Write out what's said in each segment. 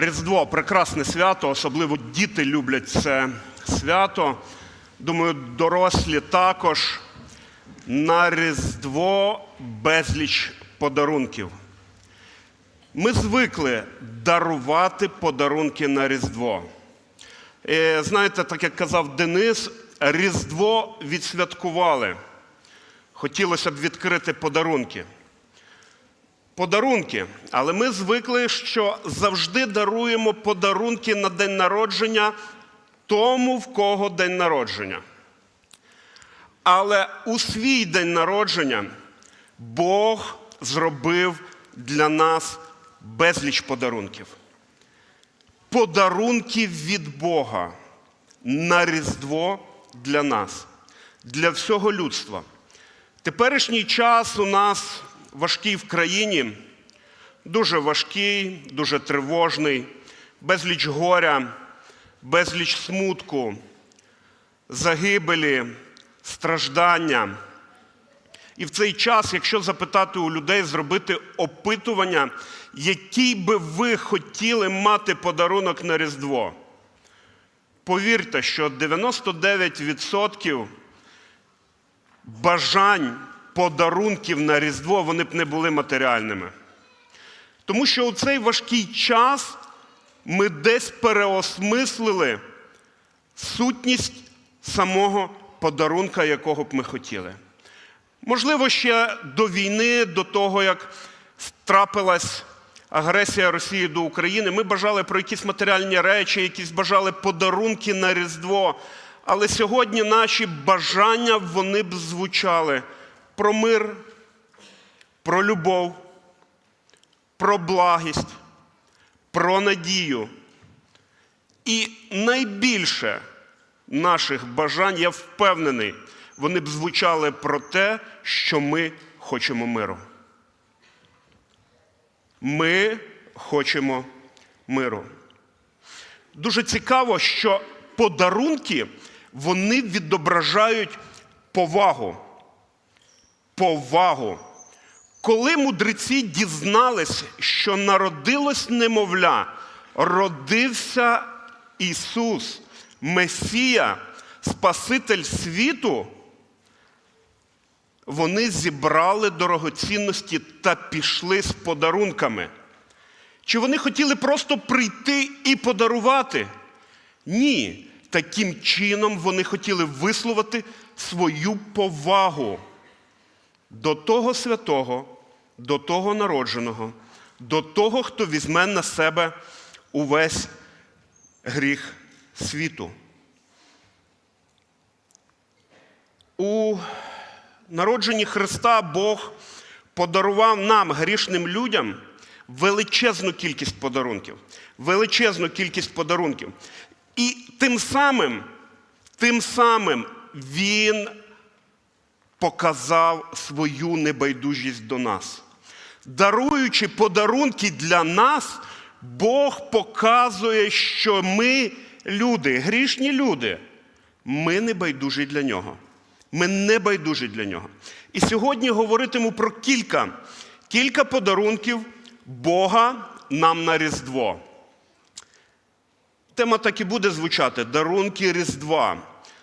Різдво прекрасне свято, особливо діти люблять це свято. Думаю, дорослі також. На Різдво безліч подарунків. Ми звикли дарувати подарунки на Різдво. Е, Знаєте, так як казав Денис, Різдво відсвяткували. Хотілося б відкрити подарунки. Подарунки. Але ми звикли, що завжди даруємо подарунки на день народження тому, в кого день народження. Але у свій день народження Бог зробив для нас безліч подарунків. Подарунків від Бога на Різдво для нас, для всього людства. Теперішній час у нас важкий в країні, дуже важкий, дуже тривожний, безліч горя, безліч смутку, загибелі, страждання. І в цей час, якщо запитати у людей, зробити опитування, який би ви хотіли мати подарунок на Різдво, повірте, що 99% бажань подарунків на Різдво вони б не були матеріальними. Тому що у цей важкий час ми десь переосмислили сутність самого подарунка, якого б ми хотіли. Можливо, ще до війни, до того, як трапилась агресія Росії до України, ми бажали про якісь матеріальні речі, якісь бажали подарунки на Різдво. Але сьогодні наші бажання вони б звучали про мир, про любов, про благість, про надію. І найбільше наших бажань, я впевнений, вони б звучали про те, що ми хочемо миру. Ми хочемо миру. Дуже цікаво, що подарунки вони відображають повагу. Повагу. Коли мудреці дізнались, що народилось немовля, родився Ісус, Месія, Спаситель світу, вони зібрали дорогоцінності та пішли з подарунками. Чи вони хотіли просто прийти і подарувати? Ні. Таким чином вони хотіли висловити свою повагу до того святого, до того народженого, до того, хто візьме на себе увесь гріх світу. У народженні Христа Бог подарував нам, грішним людям, величезну кількість подарунків. Величезну кількість подарунків. І тим самим, тим самим Він показав свою небайдужість до нас. Даруючи подарунки для нас, Бог показує, що ми люди, грішні люди, ми не байдужі для нього. Ми не байдужі для нього. І сьогодні говоритиму про кілька, кілька подарунків Бога нам на Різдво. Тема так і буде звучати дарунки Різдва.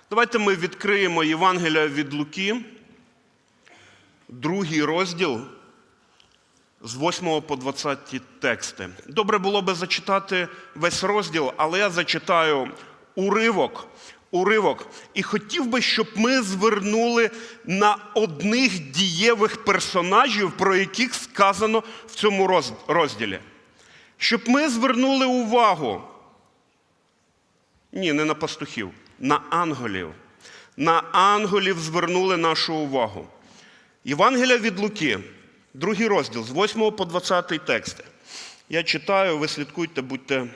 Давайте ми відкриємо Євангелія від Луки, другий розділ з 8 по 20 тексти. Добре було би зачитати весь розділ, але я зачитаю уривок. Уривок. І хотів би, щоб ми звернули на одних дієвих персонажів, про яких сказано в цьому розділі. Щоб ми звернули увагу. Ні, не на пастухів, на ангелів. На ангелів звернули нашу увагу. Євангелія від Луки, другий розділ, з 8 по 20 тексти. Я читаю, ви слідкуйте, будьте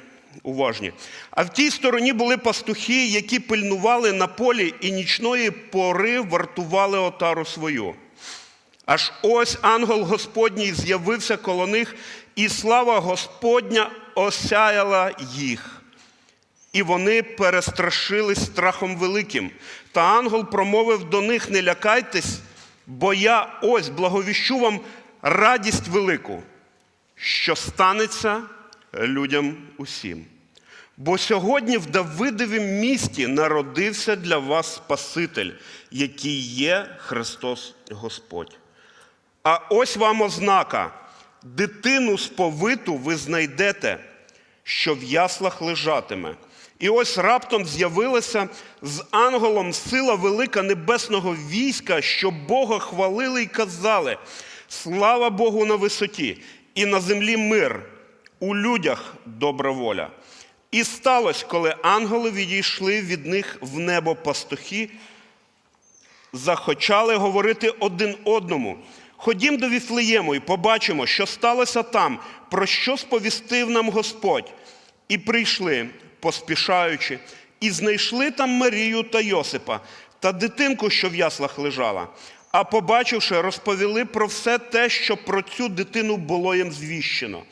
уважні. А в тій стороні були пастухи, які пильнували на полі і нічної пори вартували отару свою. Аж ось ангел Господній з'явився коло них, і слава Господня осяяла їх. І вони перестрашились страхом великим. Та ангел промовив до них: не лякайтесь, бо я ось благовіщу вам радість велику, що станеться людям усім. Бо сьогодні в Давидовім місті народився для вас Спаситель, який є Христос Господь. А ось вам ознака: дитину сповиту ви знайдете, що в яслах лежатиме. І ось раптом з'явилася з ангелом сила велика небесного війська, що Бога хвалили й казали: Слава Богу на висоті, і на землі мир, у людях добра воля. І сталося, коли ангели відійшли від них в небо пастухи, захочали говорити один одному. Ходім до Віфлеєму і побачимо, що сталося там, про що сповістив нам Господь. І прийшли, поспішаючи, і знайшли там Марію та Йосипа та дитинку, що в яслах лежала. А побачивши, розповіли про все те, що про цю дитину було їм звіщено.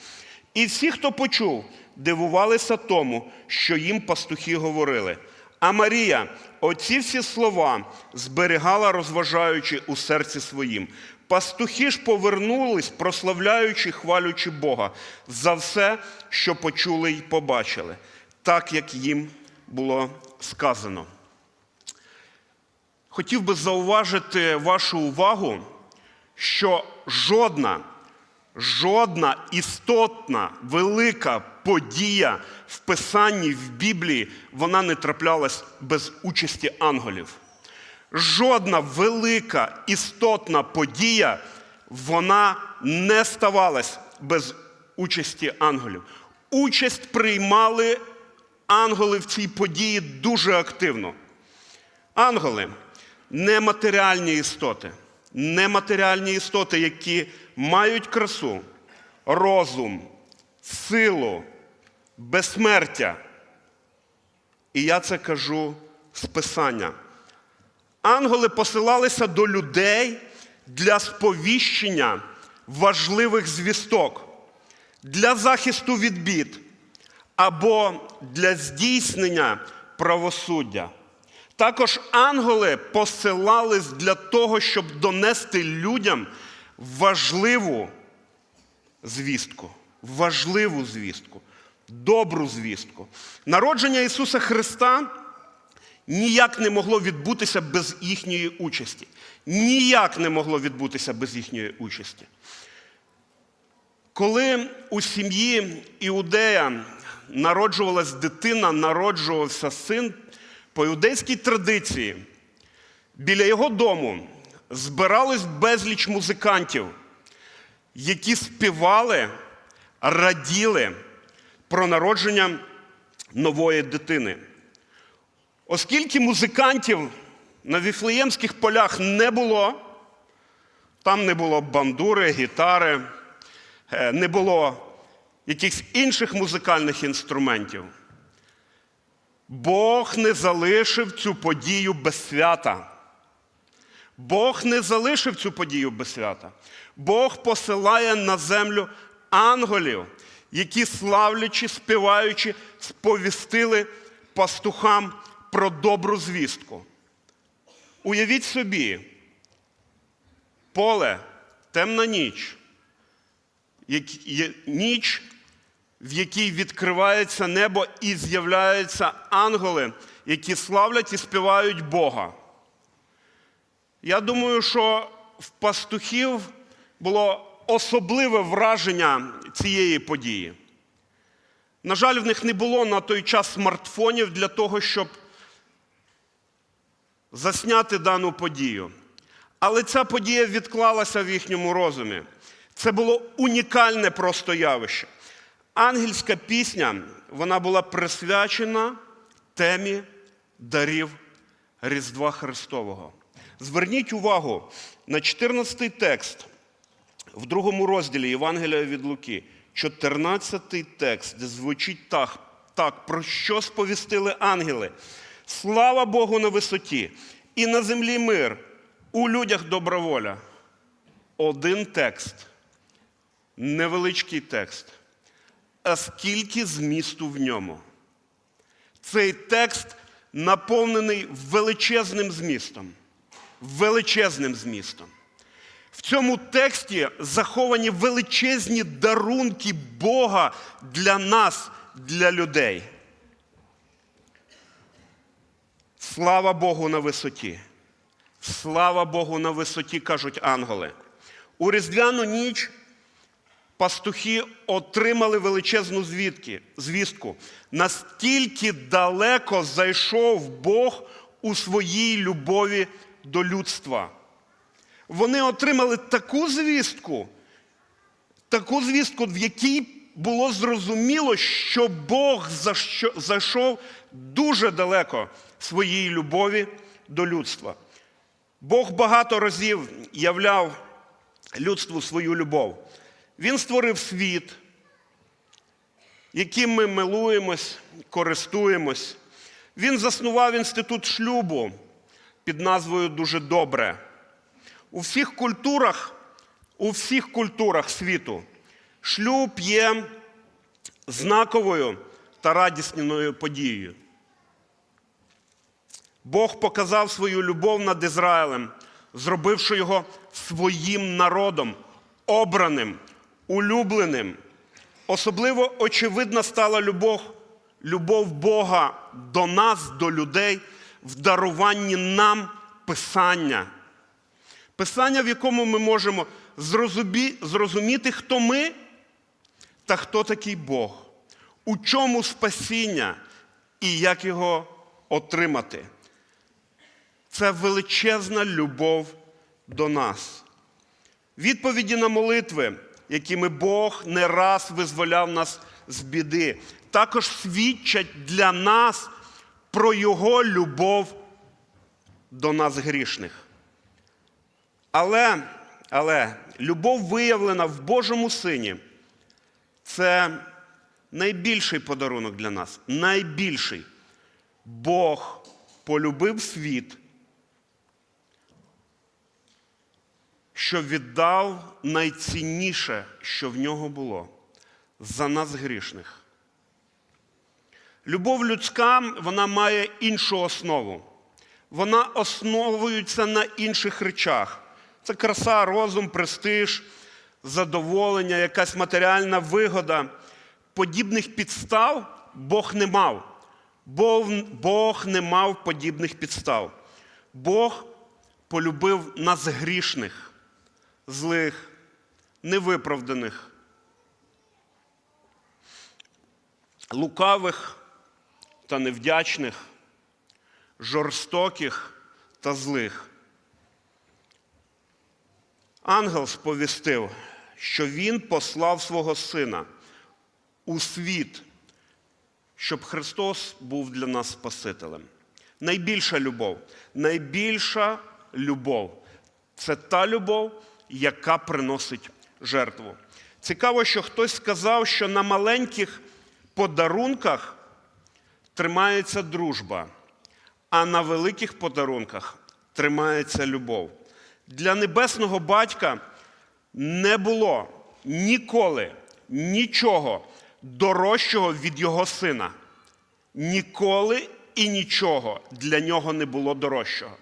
І всі, хто почув, дивувалися тому, що їм пастухи говорили. А Марія оці всі слова зберігала, розважаючи у серці своїм. Пастухи ж повернулись, прославляючи, хвалючи Бога за все, що почули й побачили, так як їм було сказано. Хотів би зауважити вашу увагу, що жодна, жодна істотна велика подія в Писанні в Біблії вона не траплялась без участі ангелів. Жодна велика істотна подія вона не ставалась без участі ангелів. Участь приймали ангели в цій події дуже активно. Ангели нематеріальні істоти, нематеріальні істоти, які мають красу, розум, силу, безсмертя. І я це кажу з Писання. Ангели посилалися до людей для сповіщення важливих звісток, для захисту від бід або для здійснення правосуддя. Також ангели посилались для того, щоб донести людям важливу звістку, важливу звістку, добру звістку. Народження Ісуса Христа ніяк не могло відбутися без їхньої участі. Ніяк не могло відбутися без їхньої участі. Коли у сім'ї Іудея народжувалась дитина, народжувався син, по іудейській традиції біля його дому збирались безліч музикантів, які співали, раділи про народження нової дитини. Оскільки музикантів на віфлеємських полях не було, там не було бандури, гітари, е, не було якихось інших музикальних інструментів. Бог не залишив цю подію без свята. Бог не залишив цю подію без свята. Бог посилає на землю ангелів, які, славлячи, співаючи, сповістили пастухам про добру звістку. Уявіть собі, поле, темна ніч, ніч, в якій відкривається небо і з'являються ангели, які славлять і співають Бога. Я думаю, що в пастухів було особливе враження цієї події. На жаль, в них не було на той час смартфонів для того, щоб засняти дану подію. Але ця подія відклалася в їхньому розумі. Це було унікальне просто явище. Ангельська пісня вона була присвячена темі дарів Різдва Христового. Зверніть увагу на 14 й текст в другому розділі Євангелія від Луки, 14 й текст, де звучить так, так, про що сповістили ангели. Слава Богу на висоті, і на землі мир, у людях добра воля. Один текст, невеличкий текст. А скільки змісту в ньому? Цей текст наповнений величезним змістом. Величезним змістом. В цьому тексті заховані величезні дарунки Бога для нас, для людей. Слава Богу на висоті. Слава Богу на висоті, кажуть ангели. У Різдвяну ніч пастухи отримали величезну звідки, звістку. Настільки далеко зайшов Бог у своїй любові до людства. Вони отримали таку звістку, таку звістку, в якій було зрозуміло, що Бог зайшов дуже далеко своїй любові до людства. Бог багато разів являв людству свою любов. Він створив світ, яким ми милуємось, користуємось. Він заснував інститут шлюбу під назвою Дуже добре. У всіх культурах, у всіх культурах світу шлюб є знаковою та радісною подією. Бог показав свою любов над Ізраїлем, зробивши його своїм народом, обраним, улюбленим. Особливо очевидна стала любов, любов Бога до нас, до людей, в даруванні нам Писання. Писання, в якому ми можемо зрозумі- зрозуміти, хто ми та хто такий Бог, у чому спасіння і як його отримати. Це величезна любов до нас. Відповіді на молитви, якими Бог не раз визволяв нас з біди, також свідчать для нас про Його любов до нас грішних. Але, але любов, виявлена в Божому Сині, це найбільший подарунок для нас. Найбільший. Бог полюбив світ, що віддав найцінніше, що в нього було за нас грішних. Любов людська вона має іншу основу. Вона основується на інших речах. Це краса, розум, престиж, задоволення, якась матеріальна вигода. Подібних підстав Бог не мав. Бог, не мав подібних підстав. Бог полюбив нас грішних, злих, невиправданих, лукавих та невдячних, жорстоких та злих. Ангел сповістив, що він послав свого сина у світ, щоб Христос був для нас Спасителем. Найбільша любов, найбільша любов це та любов, яка приносить жертву. Цікаво, що хтось сказав, що на маленьких подарунках тримається дружба, а на великих подарунках тримається любов. Для небесного батька не було ніколи нічого дорожчого від його сина. Ніколи і нічого для нього не було дорожчого.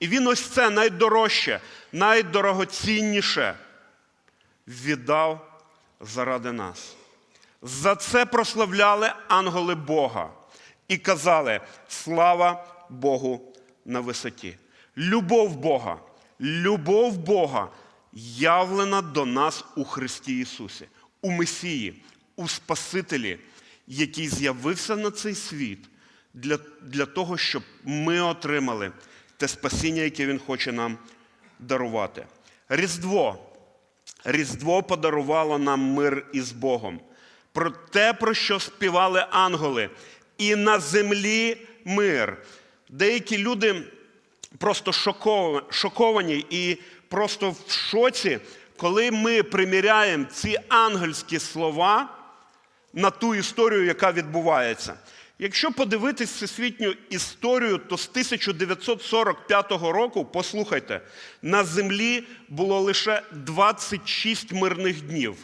І він ось це найдорожче, найдорогоцінніше віддав заради нас. За це прославляли ангели Бога і казали: слава Богу на висоті. Любов Бога, любов Бога явлена до нас у Христі Ісусі, у Месії, у Спасителі, який з'явився на цей світ для, для того, щоб ми отримали те спасіння, яке Він хоче нам дарувати. Різдво. Різдво подарувало нам мир із Богом. Про те, про що співали ангели, і на землі мир. Деякі люди просто шоковані і просто в шоці, коли ми приміряємо ці ангельські слова на ту історію, яка відбувається. Якщо подивитись всесвітню історію, то з 1945 року, послухайте, на землі було лише 26 мирних днів.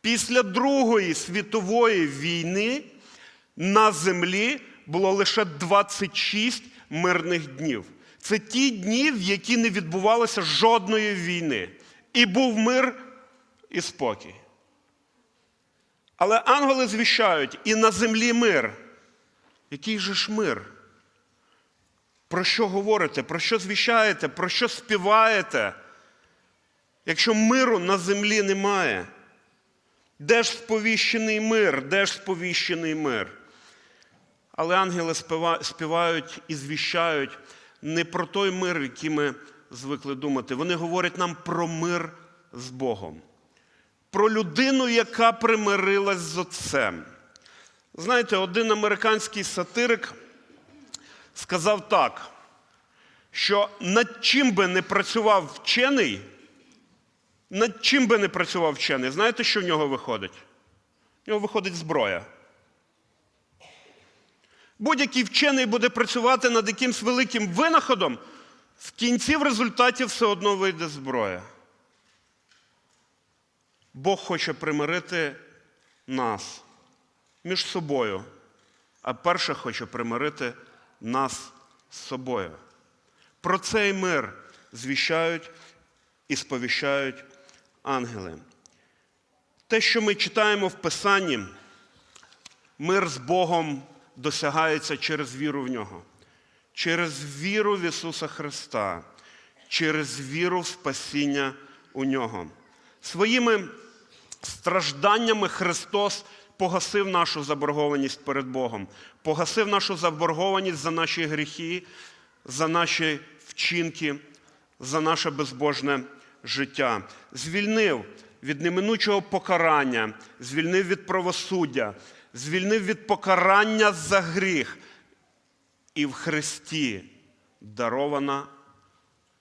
Після Другої світової війни на землі було лише 26 мирних днів. Це ті дні, в які не відбувалося жодної війни. і був мир і спокій. Але ангели звіщають і на землі мир. Який же ж мир? Про що говорите? Про що звіщаєте? Про що співаєте? Якщо миру на землі немає, де ж сповіщений мир? Де ж сповіщений мир? Але ангели співають і звіщають не про той мир, який ми звикли думати. Вони говорять нам про мир з Богом, про людину, яка примирилась з Отцем. Знаєте, один американський сатирик сказав так, що над чим би не працював вчений, над чим би не працював вчений, знаєте, що в нього виходить? В нього виходить зброя. Будь-який вчений буде працювати над якимсь великим винаходом, в кінці в результаті все одно вийде зброя. Бог хоче примирити нас між собою, а перше хоче примирити нас з собою. Про цей мир звіщають і сповіщають ангели. Те, що ми читаємо в Писанні, мир з Богом досягається через віру в нього, через віру в Ісуса Христа, через віру в спасіння у нього. Своїми стражданнями Христос погасив нашу заборгованість перед Богом, погасив нашу заборгованість за наші гріхи, за наші вчинки, за наше безбожне життя, звільнив від неминучого покарання, звільнив від правосуддя, звільнив від покарання за гріх. І в Христі дарована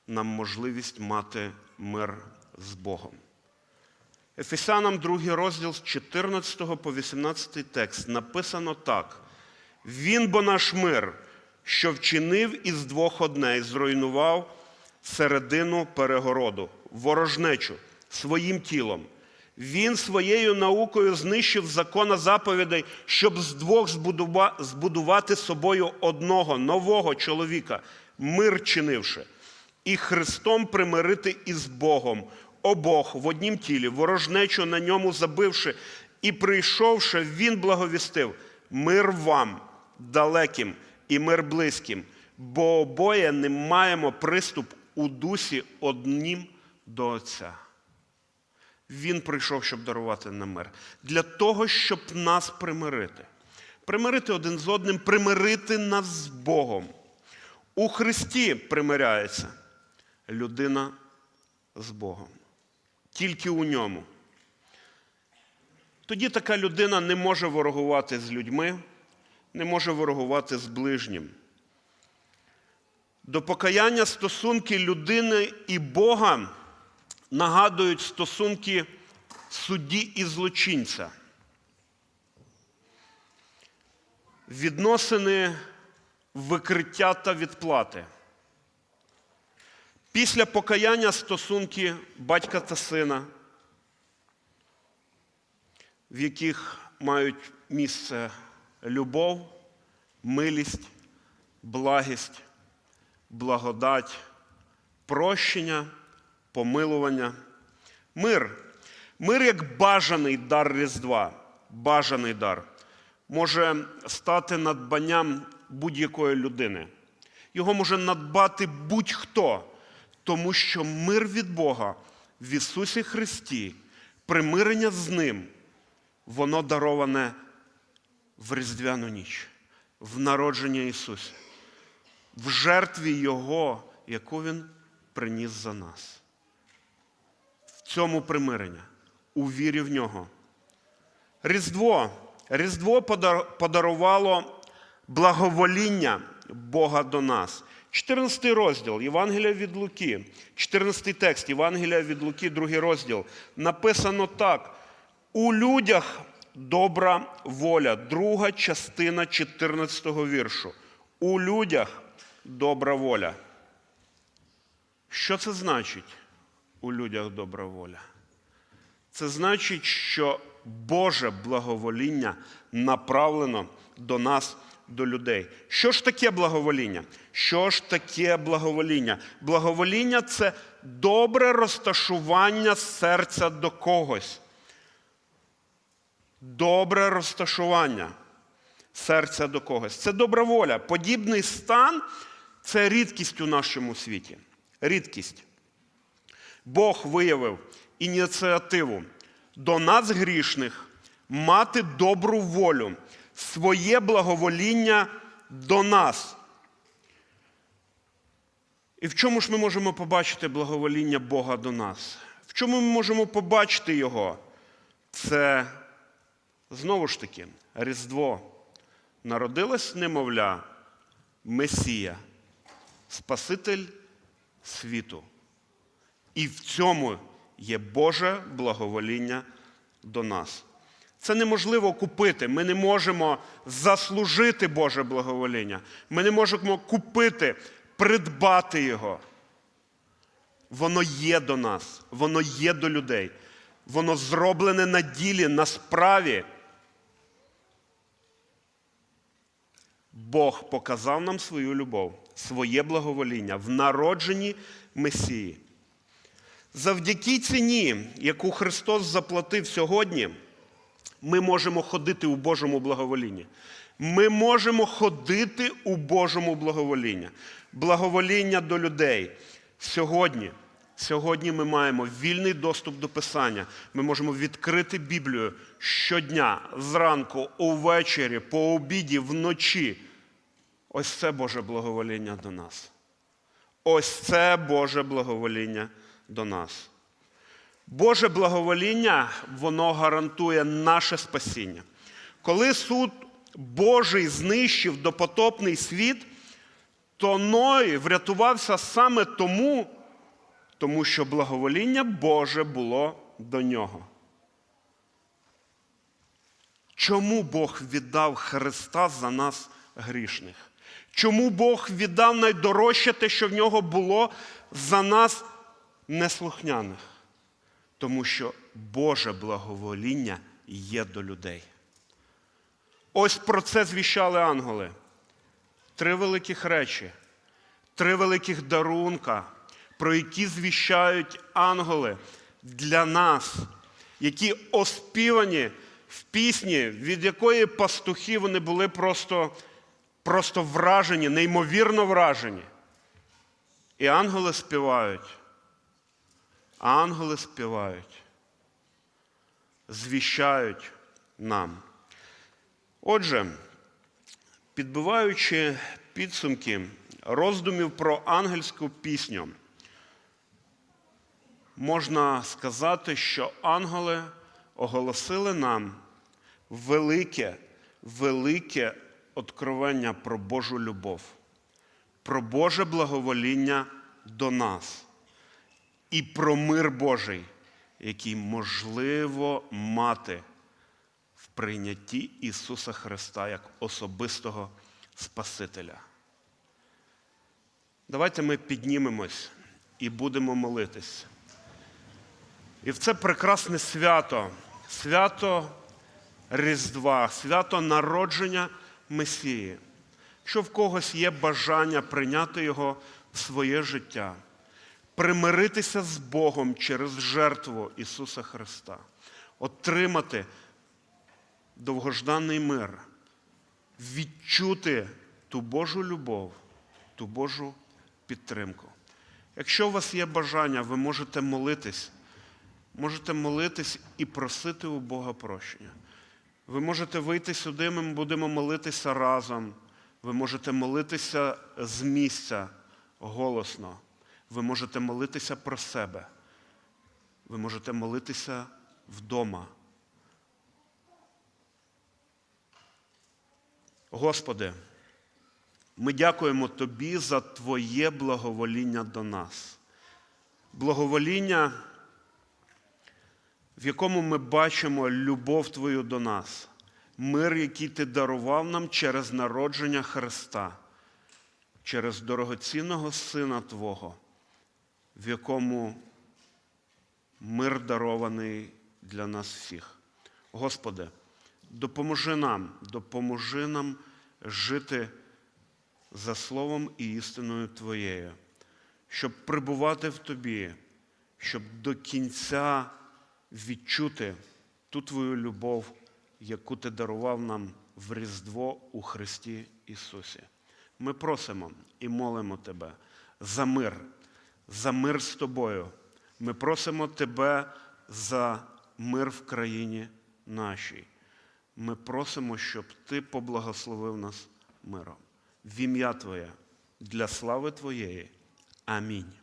нам можливість мати мир з Богом. Ефесянам 2 розділ з 14 по 18 текст написано так: Він бо наш мир, що вчинив із двох одне і зруйнував середину перегороду, ворожнечу своїм тілом. Він своєю наукою знищив закона заповідей, щоб з двох збудувати собою одного нового чоловіка, мир чинивши, і Христом примирити із Богом обох в однім тілі, ворожнечу на ньому забивши, і прийшовши, він благовістив мир вам, далеким і мир близьким, бо обоє не маємо приступ у дусі однім до Отця. Він прийшов, щоб дарувати нам мир. Для того, щоб нас примирити. Примирити один з одним, примирити нас з Богом. У Христі примиряється людина з Богом. Тільки у ньому. Тоді така людина не може ворогувати з людьми, не може ворогувати з ближнім. До покаяння стосунки людини і Бога нагадують стосунки судді і злочинця. Відносини викриття та відплати. Після покаяння стосунки батька та сина, в яких мають місце любов, милість, благість, благодать, прощення, помилування, мир. Мир як бажаний дар Різдва, бажаний дар, може стати надбанням будь-якої людини. Його може надбати будь-хто, тому що мир від Бога в Ісусі Христі, примирення з Ним, воно дароване в Різдвяну ніч, в народження Ісуса, в жертві Його, яку Він приніс за нас. В цьому примирення, у вірі в нього. Різдво. Різдво подарувало благовоління Бога до нас. 14 розділ Євангелія від Луки, 14 текст Євангелія від Луки, другий розділ. Написано так: у людях добра воля, друга частина 14 віршу. У людях добра воля. Що це значить у людях добра воля? Це значить, що Боже благовоління направлено до нас, до людей. Що ж таке благовоління? Що ж таке благовоління? Благовоління це добре розташування серця до когось. Добре розташування серця до когось. Це добра воля. Подібний стан це рідкість у нашому світі. Рідкість. Бог виявив ініціативу до нас, грішних, мати добру волю, своє благовоління до нас. І в чому ж ми можемо побачити благовоління Бога до нас? В чому ми можемо побачити Його? Це знову ж таки Різдво. Народилась немовля, Месія, Спаситель світу. І в цьому є Боже благовоління до нас. Це неможливо купити. Ми не можемо заслужити Боже благовоління. Ми не можемо купити, придбати його. Воно є до нас, воно є до людей. Воно зроблене на ділі, на справі. Бог показав нам свою любов, своє благовоління в народженні Месії. Завдяки ціні, яку Христос заплатив сьогодні, ми можемо ходити у Божому благоволінні. Ми можемо ходити у Божому благоволінні. Благовоління до людей. Сьогодні, сьогодні ми маємо вільний доступ до Писання. Ми можемо відкрити Біблію щодня, зранку, увечері, по обіді, вночі. Ось це Боже благовоління до нас. Ось це Боже благовоління до нас. Боже благовоління, воно гарантує наше спасіння. Коли суд Божий знищив допотопний світ, то Ной врятувався саме тому, тому що благовоління Боже було до нього. Чому Бог віддав Христа за нас грішних? Чому Бог віддав найдорожче те, що в нього було за нас неслухняних? Тому що Боже благовоління є до людей. Ось про це звіщали ангели. Три великих речі, три великих дарунка, про які звіщають ангели для нас, які оспівані в пісні, від якої пастухи вони були просто, просто вражені, неймовірно вражені. І ангели співають. Ангели співають, звіщають нам. Отже, підбиваючи підсумки роздумів про ангельську пісню, можна сказати, що ангели оголосили нам велике, велике откровення про Божу любов, про Боже благовоління до нас і про мир Божий, який можливо мати в прийнятті Ісуса Христа як особистого Спасителя. Давайте ми піднімемось і будемо молитись. І в це прекрасне свято, свято Різдва, свято народження Месії. Якщо в когось є бажання прийняти Його в своє життя, примиритися з Богом через жертву Ісуса Христа, отримати довгожданий мир, відчути ту Божу любов, ту Божу підтримку. Якщо у вас є бажання, ви можете молитись, можете молитись і просити у Бога прощення. Ви можете вийти сюди, ми будемо молитися разом. Ви можете молитися з місця голосно. Ви можете молитися про себе. Ви можете молитися вдома. Господи, ми дякуємо Тобі за Твоє благовоління до нас. Благовоління, в якому ми бачимо любов Твою до нас, мир, який Ти дарував нам через народження Христа, через дорогоцінного Сина Твого, в якому мир дарований для нас всіх. Господи, допоможи нам, допоможи нам жити за Словом і істиною Твоєю, щоб прибувати в тобі, щоб до кінця відчути ту твою любов, яку ти дарував нам в Різдво у Христі Ісусі. Ми просимо і молимо Тебе за мир, за мир з тобою. Ми просимо Тебе за мир в країні нашій. Ми просимо, щоб Ти поблагословив нас миром. В ім'я Твоє, для слави Твоєї. Амінь.